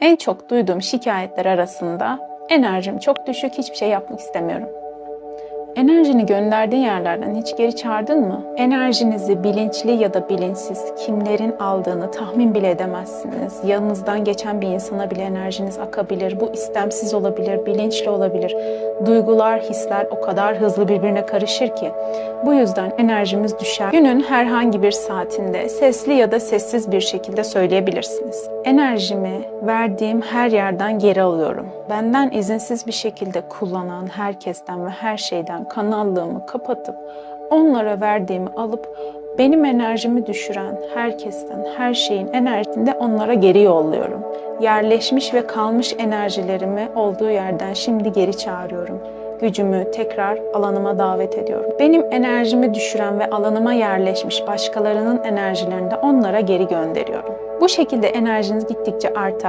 En çok duyduğum şikayetler arasında enerjim çok düşük, hiçbir şey yapmak istemiyorum. Enerjini gönderdiğin yerlerden hiç geri çağırdın mı? Enerjinizi bilinçli ya da bilinçsiz kimlerin aldığını tahmin bile edemezsiniz. Yanınızdan geçen bir insana bile enerjiniz akabilir. Bu istemsiz olabilir, bilinçli olabilir. Duygular, hisler o kadar hızlı birbirine karışır ki. Bu yüzden enerjimiz düşer. Günün herhangi bir saatinde sesli ya da sessiz bir şekilde söyleyebilirsiniz. Enerjimi verdiğim her yerden geri alıyorum. Benden izinsiz bir şekilde kullanan herkesten ve her şeyden kanallığımı kapatıp onlara verdiğimi alıp benim enerjimi düşüren herkesten, her şeyin enerjisini de onlara geri yolluyorum. Yerleşmiş ve kalmış enerjilerimi olduğu yerden şimdi geri çağırıyorum gücümü tekrar alanıma davet ediyorum. Benim enerjimi düşüren ve alanıma yerleşmiş başkalarının enerjilerini de onlara geri gönderiyorum. Bu şekilde enerjiniz gittikçe artar